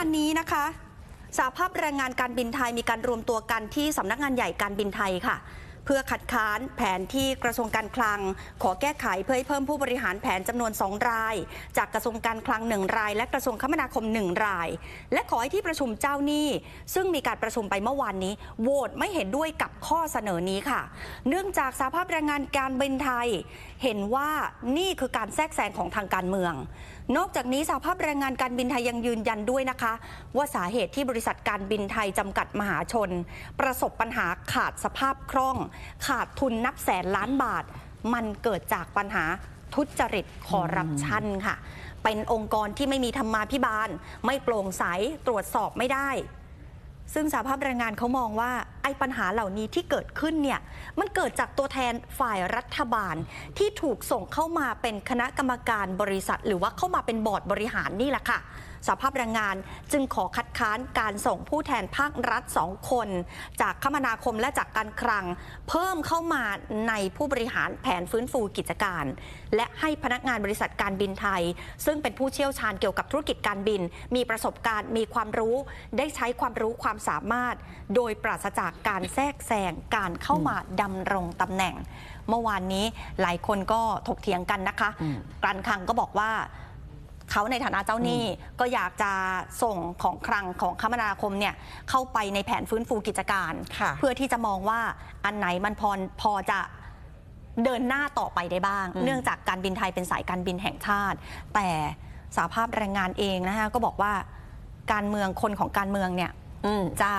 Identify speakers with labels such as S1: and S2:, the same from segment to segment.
S1: านนี้นะคะสาภาพแรงงานการบินไทยมีการรวมตัวกันที่สำนักงานใหญ่การบินไทยค่ะ เพื่อคัดค้านแผนที่กระทรวงการคลัง ขอแก้ไขเพื่อให้เพิ่มผู้บริหารแผนจำนวน 2 ราย จากกระทรวงการคลัง 1 ราย และกระทรวงคมนาคม 1 ราย และขอให้ที่ประชุมเจ้าหนี้ ซึ่งมีการประชุมไปเมื่อวานนี้โหวตไม่เห็นด้วยกับข้อเสนอนี้ค่ะ เนื่องจากสาภาพแรงงานการบินไทย เห็นว่านี่คือการแทรกแซงของทางการเมือง นอกจากนี้สาภาพแรงงานการบินไทยยังยืนยันด้วยนะคะ ว่าสาเหตุที่บริษัทการบินไทยจำกัดมหาชน ประสบปัญหาขาดสภาพคล่องขาดทุนนับแสนล้านบาท มันเกิดจากปัญหาทุจริตคอร์รัปชันค่ะ เป็นองค์กรที่ไม่มีธรรมาภิบาล ไม่โปร่งใสตรวจสอบไม่ได้ ซึ่งสาภาพแรงงานเขามองว่าไอ้ปัญหาเหล่านี้ที่เกิดขึ้นเนี่ยมันเกิดจากตัวแทนฝ่ายรัฐบาลที่ถูกส่งเข้ามาเป็นคณะกรรมการบริษัท หรือว่าเข้ามาเป็นบอร์ดบริหารนี่แหละค่ะ สาภาพแรงงานจึงขอคัดค้านการส่งผู้แทนภาครัฐสองคน จากคมนาคมและจากการคลัง เพิ่มเข้ามาในผู้บริหารแผนฟื้นฟูกิจการ และให้พนักงานบริษัทการบินไทย ซึ่งเป็นผู้เชี่ยวชาญเกี่ยวกับธุรกิจการบิน มีประสบการณ์มีความรู้ได้ใช้ความรู้ความสามารถ โดยปราศจากการแทรกแซงการเข้ามาดำรงตำแหน่ง เมื่อวานนี้หลายคนก็ถกเถียงกันนะคะ
S2: อืม
S1: การคลังก็บอกว่า เขาในฐานะเจ้าหนี้ก็อยากจะส่งของคลังของคมนาคมเนี่ยเข้าไปในแผนฟื้นฟูกิจการ
S2: ค่ะ
S1: เพื่อที่จะมองว่าอันไหนมันพอพอจะเดินหน้าต่อไปได้บ้าง
S2: อืม
S1: เนื่องจากการบินไทยเป็นสายการบินแห่งชาติ แต่สาภาพแรงงานเองนะคะก็บอกว่าการเมืองคนของการเมืองเนี่ย
S2: อืม
S1: จะ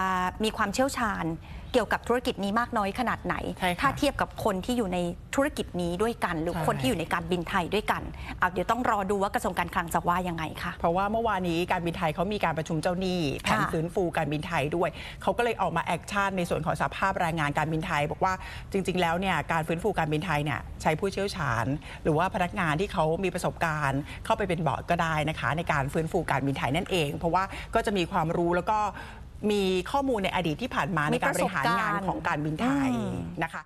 S1: มีความเชี่ยวชาญ เกี่ยวกับธุรกิจนี้มากน้อยขนาดไหน
S2: ใช่ค่ะ
S1: ถ้าเทียบกับคนที่อยู่ในธุรกิจนี้ด้วยกัน หรือ
S2: ใช่
S1: คนที่อยู่ในการบินไทยด้วยกันเอาเดี๋ยวต้องรอดูว่ากระทรวงการคลังจะว่ายังไงค่ะ
S2: เพราะว่าเมื่อวานนี้การบินไทยเขามีการประชุมเจ้าหนี้แผน
S1: ค่ะ
S2: ฟื้นฟูการบินไทยด้วย เขาก็เลยออกมาแอคชั่นในส่วนของสภาพแรงงานการบินไทย บอกว่าจริง ๆ แล้วเนี่ยการฟื้นฟูการบินไทยเนี่ยใช้ผู้เชี่ยวชาญ หรือว่าพนักงานที่เขามีประสบการณ์ เข้าไปเป็นบอร์ดก็ได้นะคะ ในการฟื้นฟูการบินไทยนั่นเอง เพราะว่าก็จะมีความรู้แล้วก็ มีข้อมูลในอดีตที่ผ่านมาในการบริหารงานของการบินไทย
S1: อืม
S2: นะคะ